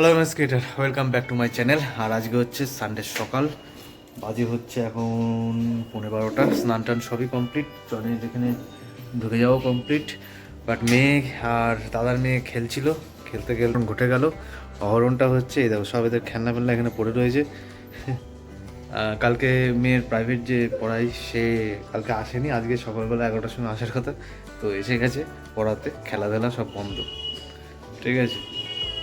Hello MS creator welcome back to my channel আর আজকে হচ্ছে Sunday সকাল। বাজে হচ্ছে এখন পনেরো বারোটা। স্নান টান সবই কমপ্লিট জলে যেখানে ঢুকে যাওয়া কমপ্লিট বাট মেয়ে আর দাদার মেয়ে খেলছিল। খেলতে গেল ঘটে গেল। অহরণটা হচ্ছে, এই দেখো, সব এদের খেলনা ফেলনা এখানে পড়ে রয়েছে। কালকে মেয়ের প্রাইভেট যে পড়াই সে কালকে আসেনি। আজকে সকালবেলা এগারোটার সময় আসার কথা। তো এসে গেছে পড়াতে। খেলাধুলা সব বন্ধ। ঠিক আছে?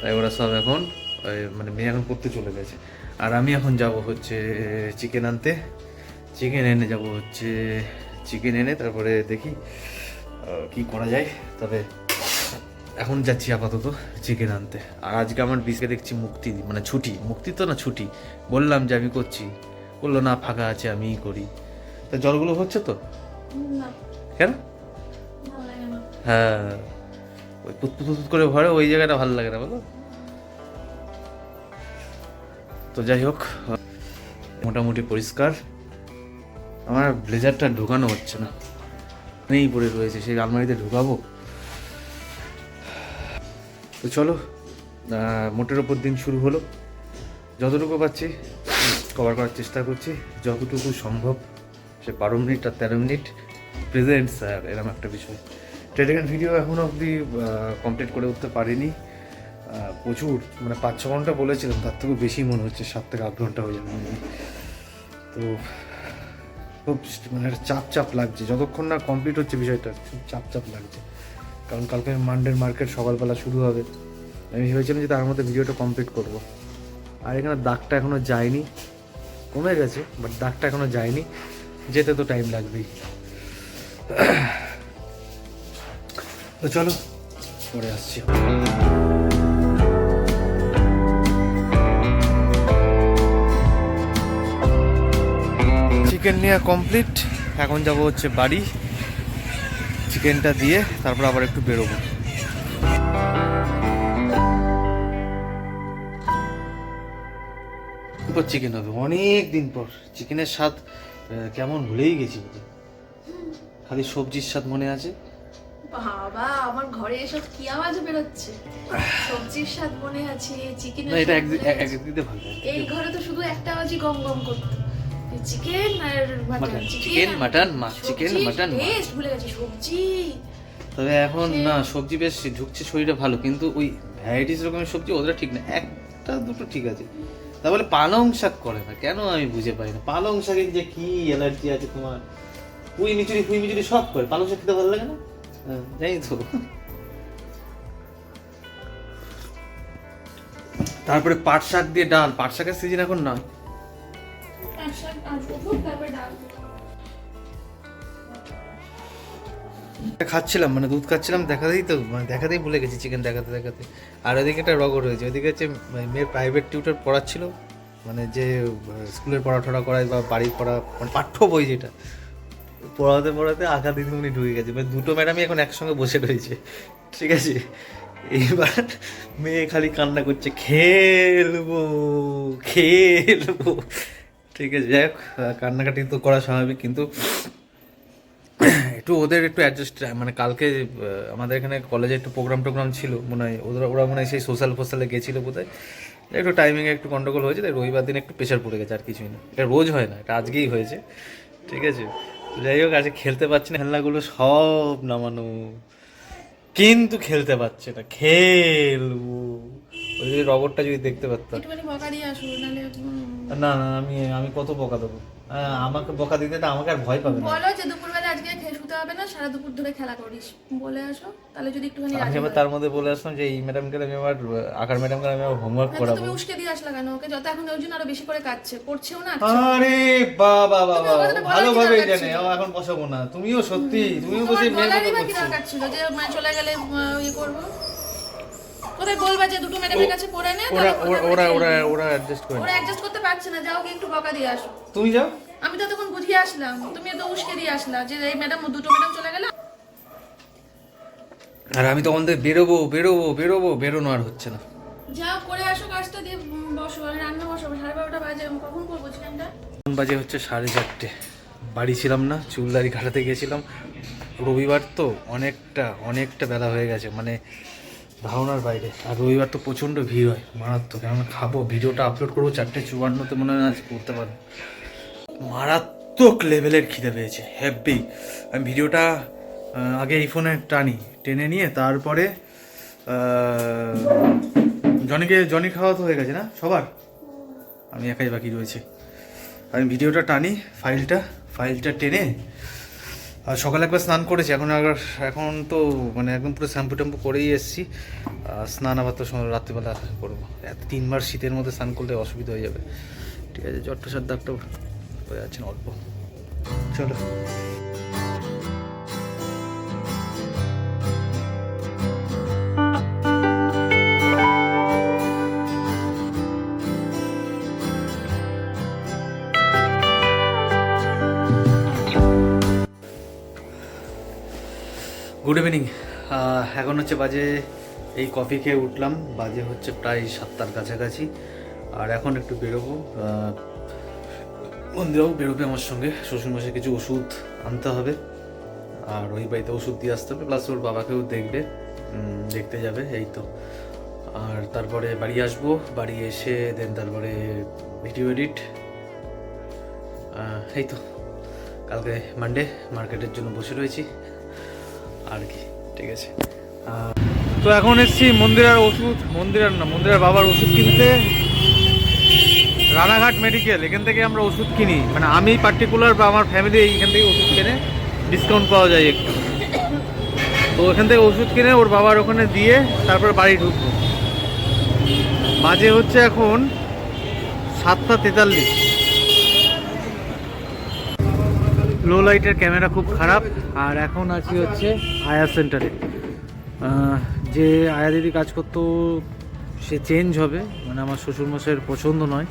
তাই ওরা সব এখন ওই মানে মেয়ে এখন করতে চলে গেছে। আর আমি এখন যাব হচ্ছে চিকেন আনতে। চিকেন এনে যাব হচ্ছে চিকেন এনে তারপরে দেখি কি করা যায়। তবে এখন যাচ্ছি আপাতত চিকেন আনতে। আর আজকে আমার বিসকে দেখছি মুক্তি মানে ছুটি। মুক্তি তো না ছুটি? বললাম যে আমি করছি। বলল না ফাঁকা আছে আমিই করি। তা জলগুলো হচ্ছে তো? কেন? হ্যাঁ। ওই পুতপুত পুত করে ভরে ওই জায়গাটা ভালো লাগে না বলো? তো যাই হোক মোটামুটি পরিষ্কার। আমার ব্লেজারটা ঢোকানো হচ্ছে না। নেই পড়ে রয়েছে, সেই আলমারিতে ঢুকাবো। তো চলো মোটের ওপর দিন শুরু হলো। যতটুকু পাচ্ছি কভার করার চেষ্টা করছি। যতটুকু সম্ভব, সে বারো মিনিট আর তেরো মিনিট। প্রেজেন্ট স্যার এরকম একটা বিষয়। টেলিগ্রাম ভিডিও এখনও অবধি কমপ্লিট করে উঠতে পারিনি। প্রচুর মানে পাঁচ ছ ঘণ্টা বলেছিলাম, তার থেকেও বেশি মনে হচ্ছে, সাত থেকে আট ঘণ্টা হয়ে যাবে তো খুব মানে চাপ চাপ লাগছে, যতক্ষণ না কমপ্লিট হচ্ছে বিষয়টা, খুব চাপ চাপ লাগছে। কারণ কালকে মান্ডের মার্কেট সকালবেলা শুরু হবে। আমি ভেবেছিলাম যে তার মধ্যে ভিডিওটা কমপ্লিট করব। আর এখানে দাগটা এখনও যায়নি। কমে গেছে বাট দাগটা এখনও যায়নি। যেতে তো টাইম লাগবেই। তো চলো, পরে আসছি। চিকেন নেওয়া কমপ্লিট এখন যাব হচ্ছে বাড়ি। চিকেনটা দিয়ে তারপর আবার একটু বেরোবো। পর চিকেন হবে অনেক দিন পর। চিকেনের স্বাদ কেমন ভুলেই গেছি খালি সবজির স্বাদ মনে আছে? বাবা আমার ঘরে এসব কি আওয়াজ বেরোচ্ছে? সবজির স্বাদ মনে আছে চিকেনের না এটা স্বাদ একদিক আছে। একদিক দিয়ে ভালো। এই ঘরে তো শুধু একটা আওয়াজই গম গম করতো। চিকেন আর মাটন Mutton, chicken, mutton, মা- chicken, mutton, টেস্ট ভুলে গেছি সবজি। তবে এখন না সবজি বেশ ঢুকছে শরীরে ভালো কিন্তু ওই ভ্যারাইটিস রকমের সবজি ওদের ঠিক না। একটা দুটো ঠিক আছে। তা বলে পালং শাক করে না কেন আমি বুঝে পাই না? পালং শাকের যে কি অ্যালার্জি আছে তোমার? পুই মিচুরি ফুই মিচুরি সব করে। পালং শাক খেতে ভালো লাগে না? হ্যাঁ, জানি তো। তারপরে পাট শাক দিয়ে ডাল। পাট শাকের সিজন এখন না তারপরে ডাল খাচ্ছিলাম মানে দুধ খাচ্ছিলাম দেখাতেই তো মানে দেখাতেই ভুলে গেছি চিকেন দেখাতে দেখাতে। আর ওইদিকে একটা রগর হয়েছে ওইদিকে হচ্ছে মেয়ের প্রাইভেট টিউটর পড়াচ্ছিল মানে যে স্কুলের পড়াঠড়া করায় বা বাড়ির পড়া মানে পাঠ্য বই যেটা। পড়াতে পড়াতে আঁকা দিদিমণি ঢুকে গেছে মানে দুটো ম্যাডামই এখন একসঙ্গে বসে রয়েছে, ঠিক আছে? এইবার মেয়ে খালি কান্না করছে, খেলব খেলব। ঠিক আছে, যাই হোক কান্নাকাটি তো করা স্বাভাবিক, কিন্তু একটু ওদের একটু অ্যাডজাস্ট মানে কালকে আমাদের এখানে কলেজে একটু প্রোগ্রাম টোগ্রাম ছিল, মনে হয়, ওরা ওরা মনে হয় সেই সোশ্যাল ফোশ্যালে গেছিল বোধহয়। একটু টাইমিংয়ে একটু গন্ডগোল হয়েছে, তাই রবিবার দিন একটু প্রেশার পড়ে গেছে, আর কিছুই না। এটা রোজ হয় না, এটা আজকেই হয়েছে, ঠিক আছে। যাই হোক, আজকে খেলতে পারছি না, খেলনাগুলো সব নামানো। কিন্তু খেলতে পারছে না, খেলব। ওই যে রবটটা যদি দেখতে পারতাম না না আমি আমি কত বকা দেবো? আমাকে বকা দিতে তো আমাকে আর ভয় পাবে না। বলো যে দুপুরবেলা আজকে খেয়ে শুতে হবে না সারা দুপুর ধরে খেলা করিস। বলে আসো তাহলে যদি একটুখানি আমি আবার তার মধ্যে বলে আসলাম যে এই ম্যাডামকে আমি আমার আকার ম্যাডামকে আমি আমার হোমওয়ার্ক হ্যাঁ, করাবো। তুমি উস্কে দিয়ে আসলা কেন? ওকে যত এখন ওই জন্য আরও বেশি করে কাটছে পড়ছেও না আরে বাবা বাবা ওর কথা ভালোভাবেই জানে ও এখন বসাবো না। তুমিও সত্যি তুমিও বসে মেয়ের বলারই মতো বা কি করছ যে মানে চলে গেলে ইয়ে করব? কোথায় বলবা যে দুটো ম্যাডামের কাছে পড়ে নে ওরা ওরা ওরা ওরা অ্যাডজাস্ট করে ওরা অ্যাডজাস্ট করতে পারছে না যাও কি একটু বকা দিয়ে আসো। তুমি যাও। আমি তো তখন বুঝিয়ে আসলাম তুমি তো উস্কে দিয়ে আসলা যে এই ম্যাডাম দুটো ম্যাডাম চলে গেল। আর আমি তখন থেকে বেরোবো বেরোবো বেরোবো বেরোনো আর হচ্ছে না। যাও করে আসো কাজটা দিয়ে বসো রান্না বসো সাড়ে বারোটা বাজে কখন করব এখন বাজে হচ্ছে সাড়ে চারটে। বাড়ি ছিলাম না চুলদারি কাটাতে গেছিলাম। রবিবার তো অনেকটা অনেকটা বেলা হয়ে গেছে। মানে ধারণার বাইরে। আর রবিবার তো প্রচণ্ড ভিড় হয়, মারাত্মক। আমরা খাব, ভিডিওটা আপলোড করব, চারটে চুয়ান্নতে মনে হয় আজ করতে পারব। মারাত্মক লেভেলের খিদে পেয়েছে হ্যাপি আমি ভিডিওটা আগে এই ফোনে টানি, টেনে নিয়ে তারপরে জনিকে, জনি খাওয়া তো হয়ে গেছে না সবার? আমি একাই বাকি রয়েছে। আমি ভিডিওটা টানি ফাইলটা ফাইলটা টেনে আর সকালে একবার স্নান করেছি, এখন আর এখন তো মানে একদম পুরো শ্যাম্পু ট্যাম্পু করেই এসেছি। স্নান আবার তো রাত্রিবেলা করব। এত তিনবার শীতের মধ্যে স্নান করলে অসুবিধা হয়ে যাবে। ঠিক আছে চট্টসার দাগটা হয়ে যাচ্ছে না, অল্প। চলো। ইভিনিং এখন হচ্ছে বাজে, এই কফি খেয়ে উঠলাম। বাজে হচ্ছে প্রায় সাতটার কাছাকাছি। আর এখন একটু বেরোবো। মন্দিরও বেরোবে আমার সঙ্গে। শ্বশুরমশাই কিছু ওষুধ আনতে হবে। আর ওই বাড়িতে ওষুধ দিয়ে আসতে হবে। প্লাস ওর বাবাকেও দেখবে। দেখতে যাবে, এই তো। আর তারপরে বাড়ি আসব। বাড়ি এসে দেন তারপরে ভিডিও এডিট এই তো। কালকে মানডে মার্কেটের জন্য বসে রয়েছি। আর কি, ঠিক আছে। তো এখন এসছি মন্দিরের ওষুধ, মন্দিরের না, মন্দিরের বাবার ওষুধ কিনতে। রানাঘাট মেডিকেল, এখান থেকে আমরা ওষুধ কিনি। মানে আমি পার্টিকুলার বা আমার ফ্যামিলি এইখান থেকে ওষুধ কিনে ডিসকাউন্ট পাওয়া যায় একটু। তো ওখান থেকে ওষুধ কিনে ওর বাবার ওখানে দিয়ে তারপর বাড়ি ঢুকবো। বাজে হচ্ছে এখন সাতটা তেতাল্লিশ। লো লাইটের ক্যামেরা খুব খারাপ, আর এখন আছি হচ্ছে আয়া সেন্টারে যে আয়া দিদি কাজ করতো, সে চেঞ্জ হবে মানে আমার শ্বশুরমশাইয়ের পছন্দ নয়।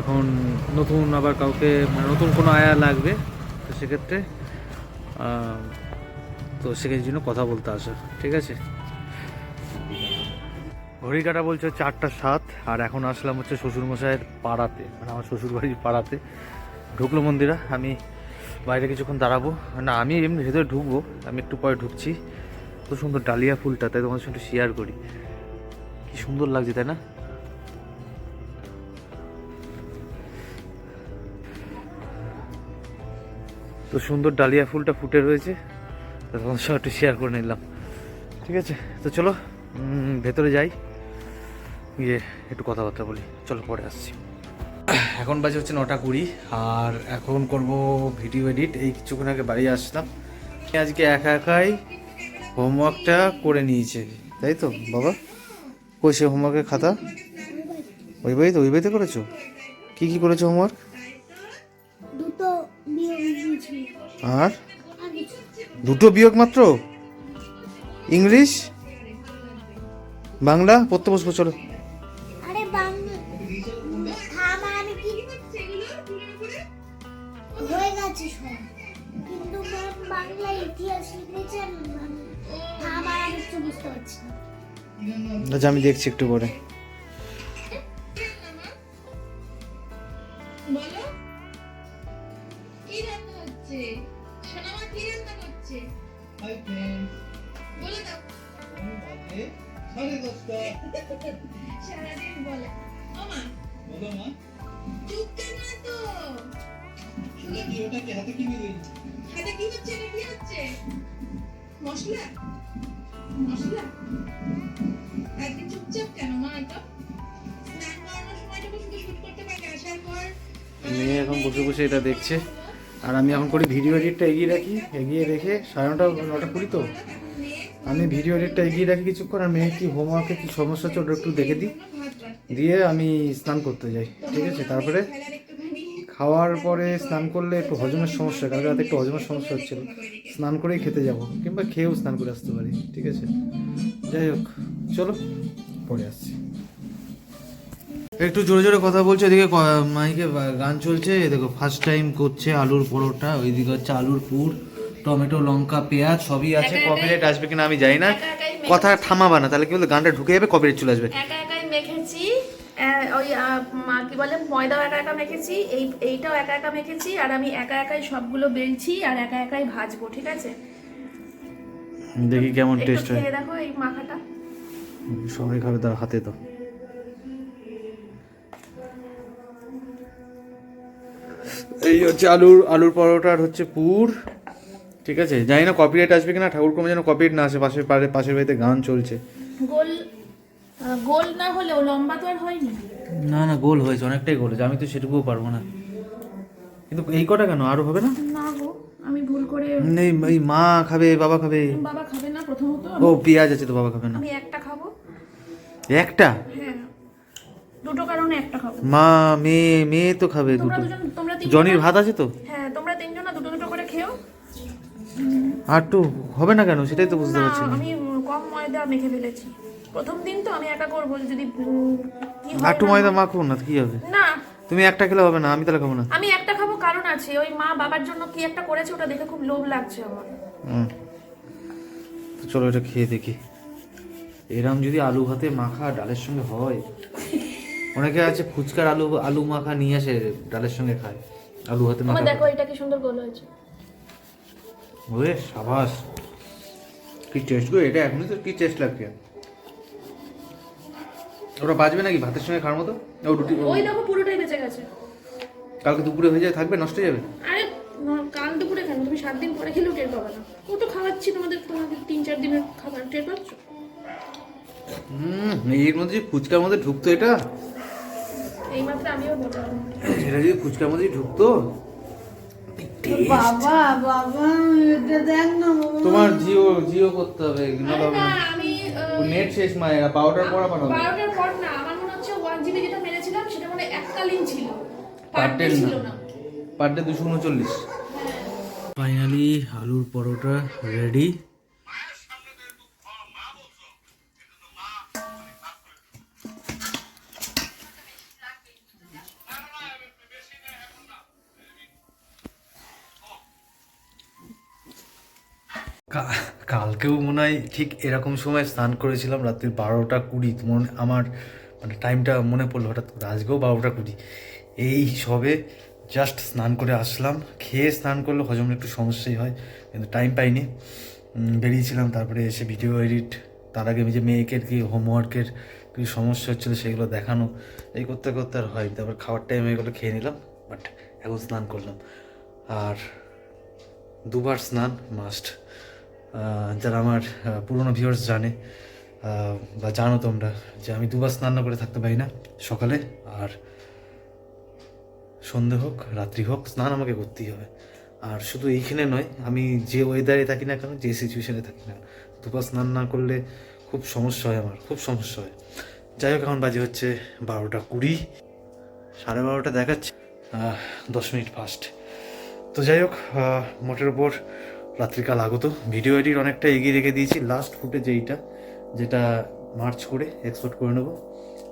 এখন নতুন আবার কাউকে মানে নতুন কোনো আয়া লাগবে, তো সেক্ষেত্রে তো সেক্ষেত্রে জন্য কথা বলতে আসা, ঠিক আছে? ঘড়ি কাটা বলছে চারটা সাত, আর এখন আসলাম হচ্ছে শ্বশুরমশাইয়ের পাড়াতে মানে আমার শ্বশুরবাড়ির পাড়াতে। ঢুকলো মন্দিরা, আমি বাইরে কিছুক্ষণ দাঁড়াবো। না, আমি এমনি ভেতরে ঢুকবো। আমি একটু পরে ঢুকছি। তো সুন্দর ডালিয়া ফুলটা, তাই তোমাদের সঙ্গে শেয়ার করি। কি সুন্দর লাগছে, তাই না? তো সুন্দর ডালিয়া ফুলটা ফুটে রয়েছে। তোমাদের সঙ্গে একটু শেয়ার করে নিলাম। ঠিক আছে? তো চলো ভেতরে যাই। গিয়ে একটু কথাবার্তা বলি। চলো, পরে আসছি। এখন বাজে হচ্ছে নটা কুড়ি আর এখন করব ভিডিও এডিট এই কিছুক্ষণ আগে বাড়ি আসলাম। আজকে একা একাই হোমওয়ার্কটা করে নিয়েছে তাই তো বাবা? কই সে হোমওয়ার্কের খাতা? ওই বাড়িতে ওই বাড়িতে করেছ? কি কি করেছ হোমওয়ার্ক আর? আর দুটো বিয়োগ মাত্র? ইংলিশ? বাংলা? পড়তে বসবো চলো। আচ্ছা আমি দেখছি একটু পরে। বলো। হাতে কি হচ্ছে? এটা কি হচ্ছে? মশলা? মশলা? চুপচাপ কেন মা? এটা স্নান করানোর সময়টুকু শুধু শুট করতে পারবে আসার পর মেয়ে এখন বসে বসে এটা দেখছে। আর আমি এখন করি ভিডিও এডিটটা এগিয়ে রাখি এগিয়ে রেখে সাড়ে নটা নটা কুড়ি তো। আমি ভিডিও এডিটটা এগিয়ে রাখি কিছুক্ষণ আর মেয়ে কি হোমওয়ার্কে কি সমস্যা হচ্ছে ওটা একটু দেখে দিই। দিয়ে আমি স্নান করতে যাই ঠিক আছে? তারপরে খাওয়ার পরে স্নান করলে একটু হজমের সমস্যা কালকে রাতে একটু হজমের সমস্যা হচ্ছিল। স্নান করেই খেতে যাব কিংবা খেয়েও স্নান করে আসতে পারি ঠিক আছে? যাই হোক চলো। পরে আসছি একটু জোরে জোরে কথা বলছে এদিকে মাইকে গান চলছে এ দেখো ফার্স্ট টাইম করছে আলুর পরোটা ওইদিকে হচ্ছে আলুর পুর টমেটো লঙ্কা পেঁয়াজ সবই আছে কপিরাইট আসবে কিনা আমি জানি না। কথা থামাবা না তাহলে কি বলতো গানটা ঢুকে যাবে কপিরাইট চলে আসবে। একা একাই মেখেছি ওই মা কি বলে ময়দাও একা একা মেখেছি এই এইটাও একা একা মেখেছি আর আমি একা একাই সবগুলো বেলছি আর একা একাই ভাজবো ঠিক আছে? দেখি কেমন টেস্ট হয়। দেখো এই মাখাটা। সবাই খাবে তার হাতে তো। এই হচ্ছে আলুর আলুর পরোটা আর হচ্ছে পুর। ঠিক আছে? জানি না কপিরাইট আসবে কিনা ঠাকুর কমে যেন কপিরাইট না আসে পাশের পাড়ে পাশের বাড়িতে গান চলছে। গোল গোল না হলেও লম্বা তো আর হয়নি? না না গোল হয়েছে অনেকটাই গোল হয়েছে আমি তো সেটুকুও পারব না। কিন্তু এই কটা কেন আরও হবে না? না গো আমি ভুল করে এই এই মা খাবে বাবা খাবে। বাবা খাবে না প্রথমত। ও পেঁয়াজ আছে তো বাবা খাবে না। আমি একটা খাব। একটা? হ্যাঁ। দুটো কারণে একটা খাব। মা মেয়ে মেয়ে তো খাবে দুটো। জনির ভাত আছে তো? হ্যাঁ তোমরা তিনজন না দুটো দুটো করে খেও। একটু হবে না কেন? সেটাই তো বুঝতে পারছি না। আমি কম ময়দা মেখে ফেলেছি। প্রথম দিন তো আমি একা করব যদি না ময়দা মাখো না কি হবে? না। তুমি একটা খেলে হবে না আমি তাহলে খাব না। আমি একটা খাব কারণ আছে ওই মা বাবার জন্য কি একটা করেছে ওটা দেখে খুব লোভ লাগছে আমার। হুম। চলো এটা খেয়ে দেখি। এরম যদি আলু ভাতে মাখা ডালের সঙ্গে হয়? অনেকে আছে ফুচকার আলু আলু মাখা নিয়ে আসে ডালের সঙ্গে খায়। আলু ভাতে মাখা দেখো এটা কি সুন্দর গোল হয়েছে। ওরে সাবাস। কি টেস্ট গো এটা এখনই তো কি টেস্ট লাগছে? ওটা বাজবে নাকি ভাতের সঙ্গে খাওয়ার মতো? ও রুটি ওই দেখো পুরোটাই বেঁচে গেছে। কালকে দুপুরে হয়ে যায় থাকবে নষ্ট হয়ে যাবে? আরে কাল দুপুরে কেন? তুমি সাত দিন পরে খেলেও টের পাবে না। ও তো খাওয়াচ্ছি তোমাদের তোমাদের তিন চার দিনের খাবার টের পাচ্ছ? হুম এর মধ্যে যে ফুচকার মধ্যে ঢুকতো এটা? এইমাত্র আমিও বললাম। এটা যদি ফুচকার মধ্যে ঢুকতো? বাবা বাবা এটা দেখ না তোমার জিও জিও করতে হবে না। আমি নেট শেষ মায়েরা পাউডার পড়া পাঠাবো বারোটার পর না আমার মনে হচ্ছে ওয়ান জিবি যেটা মেরেছিলাম সেটা মানে এককালীন ছিল। পার পার ডে ছিল না। না। পার ডে দুশো উনচল্লিশ। ফাইনালি আলুর পরোটা রেডি কালকেও মনে হয় ঠিক এরকম সময় স্নান করেছিলাম রাত্রি বারোটা কুড়ি মনে আমার মানে টাইমটা মনে পড়ল হঠাৎ করে। আজকেও বারোটা কুড়ি। এই সবে জাস্ট স্নান করে আসলাম। খেয়ে স্নান করলে হজমের একটু সমস্যাই হয়, কিন্তু টাইম পাইনি। বেরিয়েছিলাম, তারপরে এসে ভিডিও এডিট তার আগে যে মেয়েকে কি হোমওয়ার্কের কিছু সমস্যা হচ্ছিল সেগুলো দেখানো, এই করতে করতে আর হয় তারপর খাওয়ার টাইমে এগুলো খেয়ে নিলাম বাট এখন স্নান করলাম। আর দুবার স্নান মাস্ট যারা আমার পুরনো ভিউয়ার্স জানে বা জানো তোমরা যে আমি দুবার স্নান না করে থাকতে পারি না সকালে, আর সন্ধে হোক, রাত্রি হোক, স্নান আমাকে করতেই হবে। আর শুধু এইখানে নয়, আমি যে ওয়েদারে থাকি না কেন, যে সিচুয়েশনে থাকি না, দুবার স্নান না করলে খুব সমস্যা হয় আমার, খুব সমস্যা হয়। যাই হোক, এখন বাজে হচ্ছে বারোটা কুড়ি, সাড়ে বারোটা দেখাচ্ছে দশ মিনিট ফাস্ট তো যাই হোক মোটের ওপর রাত্রিকাল আগত। ভিডিও এডিট অনেকটা এগিয়ে রেখে দিয়েছি। লাস্ট ফুটেজ এইটা, যেটা মার্চ করে এক্সপোর্ট করে নেব।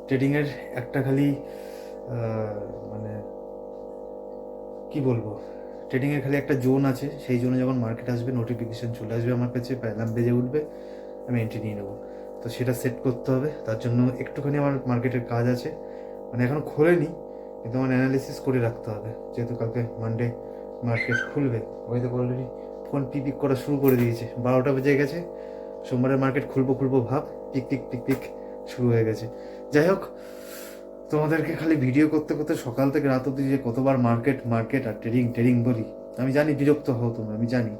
ট্রেডিংয়ের একটা খালি মানে কি বলব? ট্রেডিংয়ের খালি একটা জোন আছে। সেই জোনে যখন মার্কেট আসবে নোটিফিকেশান চলে আসবে আমার কাছে, প্যালাম বেজে উঠবে, আমি এন্ট্রি নিয়ে নেব। তো সেটা সেট করতে হবে। তার জন্য একটুখানি আমার মার্কেটের কাজ আছে। মানে এখনও খোলেনি, কিন্তু আমার অ্যানালিসিস করে রাখতে হবে। যেহেতু কালকে মানডে মার্কেট খুলবে। ওই তো অলরেডি ফোন পিক করা শুরু করে দিয়েছে। বারোটা বেজে গেছে, সোমবারের মার্কেট খুলবো খুলবো ভাব, পিক পিক শুরু হয়ে গেছে। যাই হোক, তোমাদেরকে খালি ভিডিও করতে করতে সকাল থেকে রাত অব্দি যে কতবার মার্কেট মার্কেট আর ট্রেডিং ট্রেডিং বলি, আমি জানি বিরক্ত হও তোমরা, আমি জানি।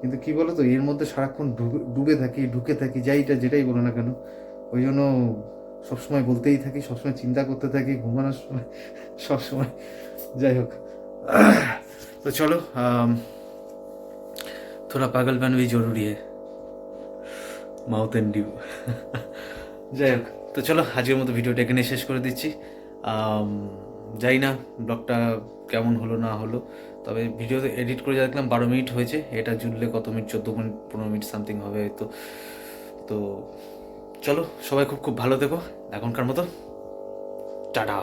কিন্তু কি বলো তো এর মধ্যে সারাক্ষণ ডুবে- ডুবে থাকি, ঢুকে থাকি, যাইটা যেটাই বলো না কেন, ওই জন্য সবসময় বলতেই থাকি, সবসময় চিন্তা করতে থাকি, ঘুমানোর সময়, সবসময়। যাই হোক। তো চলো थोड़ा पागलपन भी जरूरी है মাউথ অ্যান্ড ডিউ যাই হোক তো চলো আজকের মতো ভিডিওটা এখানে শেষ করে দিচ্ছি আম, জানি না ব্লগটা কেমন হলো না হলো তবে ভিডিও এডিট করে যা দেখলাম বারো মিনিট হয়েছে এটা জুড়লে কত মিনিট চোদ্দো মিনিট পনেরো মিনিট সামথিং হবে হয়তো তো চলো সবাই খুব খুব ভালো থেকো এখনকার মতো tata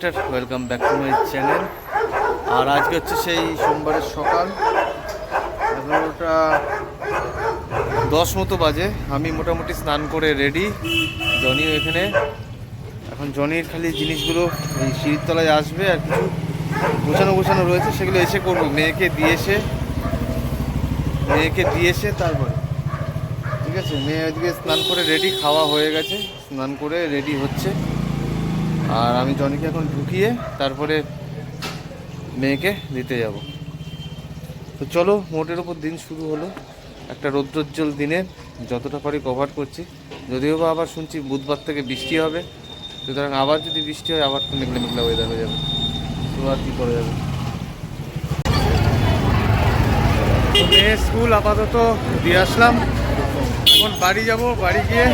creator welcome back to my channel আর আজকে হচ্ছে সেই সোমবারের সকাল। এগারোটা দশ মতো বাজে। আমি মোটামুটি স্নান করে রেডি জনিও এখানে। এখন জনির খালি জিনিসগুলো এই সিঁড়ির তলায় আসবে আর কিছু গোছানো গোছানো রয়েছে, সেগুলো এসে করব। মেয়েকে দিয়েছে মেয়েকে দিয়েছে তারপরে। ঠিক আছে? মেয়ে আজকে স্নান করে রেডি খাওয়া হয়ে গেছে। স্নান করে রেডি হচ্ছে। আর আমি জনিকে এখন ঢুকিয়ে তারপরে মেয়েকে দিতে যাব। তো চলো, মোটের ওপর দিন শুরু হলো। একটা রৌদ্রোজ্জ্বল দিনে যতটা পারি কভার করছি। যদিও বা আবার শুনছি বুধবার থেকে বৃষ্টি হবে। সুতরাং আবার যদি বৃষ্টি হয়, আবার মেঘলা মেঘলা ওয়েদার হয়ে যাবে। তো আর কী করা যাবে? মেয়ে স্কুল আপাতত দিয়ে আসলাম। এখন বাড়ি যাব, বাড়ি গিয়ে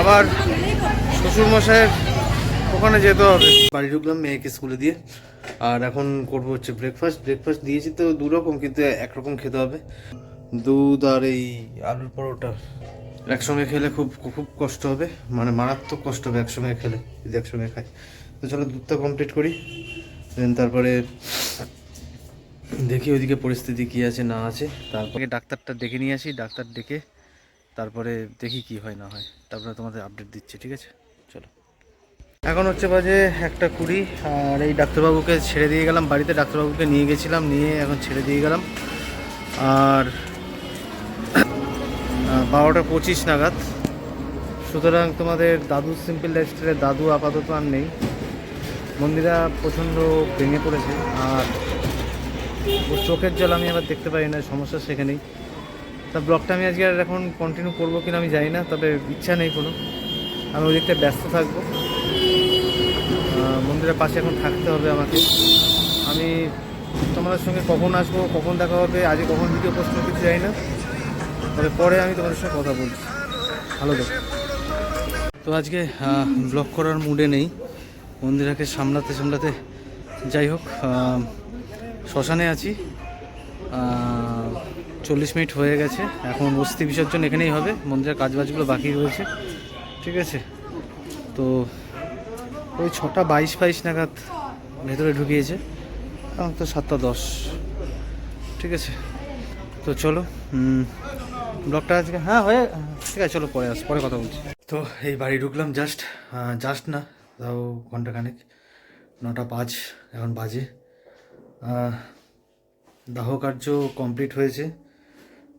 আবার শ্বশুরমশাইয়ের ওখানে যেতে হবে। বাড়ি ঢুকলাম মেয়েকে স্কুলে দিয়ে। আর এখন করব হচ্ছে ব্রেকফাস্ট ব্রেকফাস্ট দিয়েছি তো দু রকম কিন্তু একরকম খেতে হবে। দুধ আর এই আলুর পরোটা একসঙ্গে খেলে খুব খুব কষ্ট হবে। মানে মারাত্মক কষ্ট হবে একসঙ্গে খেলে, যদি একসঙ্গে খাই। তো চলো দুধটা কমপ্লিট করি। দেন তারপরে দেখি ওইদিকে পরিস্থিতি কী আছে, না আছে। তারপরে ডাক্তারটা ডেকে নিয়ে আসি। ডাক্তার ডেকে তারপরে দেখি কি হয়, না হয়। তারপরে তোমাদের আপডেট দিচ্ছি, ঠিক আছে? এখন হচ্ছে বাজে একটা কুড়ি, আর এই ডাক্তারবাবুকে ছেড়ে দিয়ে গেলাম, বাড়িতে ডাক্তারবাবুকে নিয়ে গেছিলাম, নিয়ে এখন ছেড়ে দিয়ে গেলাম। আর বারোটা পঁচিশ নাগাদ। সুতরাং তোমাদের দাদু সিম্পল লাইফস্টাইলে দাদু আপাতত আর নেই। মন্দিরা প্রচণ্ড ভেঙে পড়েছে, আর ওর চোখের জল আমি আবার দেখতে পারি না, সমস্যা সেখানেই। তা ব্লগটা আমি আজকে আর এখন কন্টিনিউ করব কিনা আমি জানি না, তবে ইচ্ছা নেই কোনো। আমি ওই দিকটা ব্যস্ত থাকব। মন্দিরের পাশে এখন থাকতে হবে আমাকে। আমি তোমাদের সঙ্গে কখন আসব, কখন দেখা হবে, আজকে কখন ভিডিও পোস্ট করতে কিছু জানি না। তবে পরে আমি তোমাদের সঙ্গে কথা বলছি। ভালো দেখো তো আজকে ব্লগ করার মুডে নেই। মন্দিরাকে সামলাতে সামলাতে যাই হোক শ্মশানে আছি। চল্লিশ মিনিট হয়ে গেছে। এখন অস্থি বিসর্জন এখানেই হবে। মন্দিরের কাজবাজগুলো বাকি রয়েছে। ঠিক আছে? তো ওই ছটা বাইশ বাইশ নাগাদ ভেতরে ঢুকিয়েছে। এখন তো সাতটা দশ। ঠিক আছে? তো চলো হুম, ব্লগটা আজকে হ্যাঁ হয়ে ঠিক আছে চলো পরে আস পরে কথা বলছি। তো এই বাড়ি ঢুকলাম জাস্ট জাস্ট না তাও ঘন্টাখানেক নটা পাঁচ এখন বাজে। দাহ কার্য কমপ্লিট হয়েছে।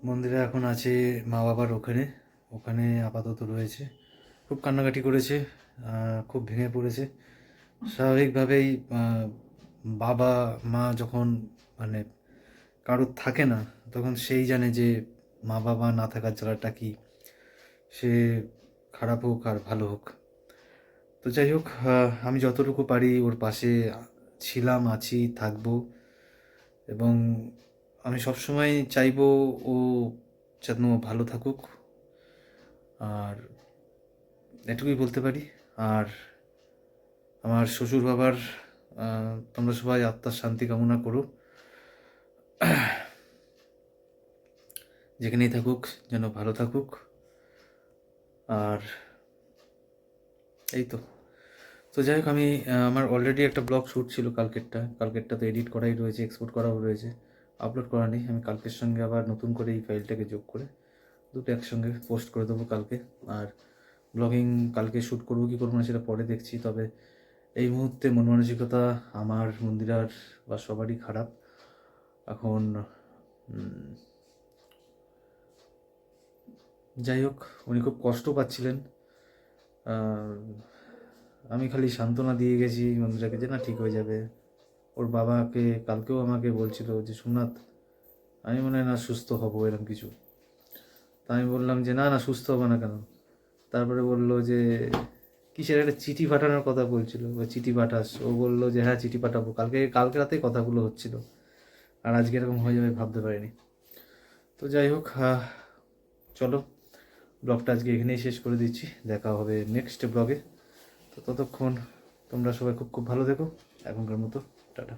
মন্দিরে এখন আছে মা বাবার ওখানে ওখানে আপাতত রয়েছে। খুব কান্নাকাটি করেছে খুব ভেঙে পড়েছে। স্বাভাবিকভাবেই বাবা, মা যখন মানে কারোর থাকে না, তখন সেই জানে যে মা বাবা না থাকার জ্বালাটা কি। সে খারাপ হোক আর ভালো হোক। তো যাই হোক আমি যতটুকু পারি ওর পাশে ছিলাম, আছি, থাকব। এবং আমি সবসময় চাইব ও যেন ভালো থাকুক। আর এটুকুই বলতে পারি। আর আমার শ্বশুর বাবার তোমরা সবাই আত্মার শান্তি কামনা করো। যেখানেই থাকুক, যেন ভালো থাকুক। আর এই তো। তো যাই হোক, আমি আমার অলরেডি একটা ব্লগ শ্যুট ছিল কালকেরটা। কালকেরটা তো এডিট করাই রয়েছে এক্সপোর্ট করাও রয়েছে। আপলোড করা নেই। আমি কালকের সঙ্গে আবার নতুন করে এই ফাইলটাকে যোগ করে দুটো একসঙ্গে পোস্ট করে দেবো কালকে। আর ব্লগিং কালকে শ্যুট করব, কি করব না সেটা পরে দেখছি, তবে এই মুহূর্তে মন মানসিকতা আমার মন্দিরার বা সবারই খারাপ। এখন যাই হোক, উনি খুব কষ্ট পাচ্ছিলেন। আমি খালি সান্ত্বনা দিয়ে গেছি মন্দিরাকে যে না ঠিক হয়ে যাবে। ওর বাবাকে কালকেও আমাকে বলছিল যে, সোমনাথ, আমি মনে হয় না সুস্থ হব এরকম কিছু। তা আমি বললাম যে, না না, সুস্থ হবে না কেন? তারপরে বলল যে, কিসের একটা চিঠি পাঠানোর কথা বলছিল? চিঠি পাঠাস। ও বলল যে হ্যাঁ চিঠি পাঠাবো। কালকে কালকে রাতেই কথাগুলো হচ্ছিল। আর আজকে এরকম হয়ে যাবে, ভাবতে পারিনি। তো যাই হোক চলো। ব্লগটা আজকে এখানেই শেষ করে দিচ্ছি। দেখা হবে নেক্সট ব্লগে। তো ততক্ষণ তোমরা সবাই খুব খুব ভালো থেকো। এখনকার মতো, টাটা।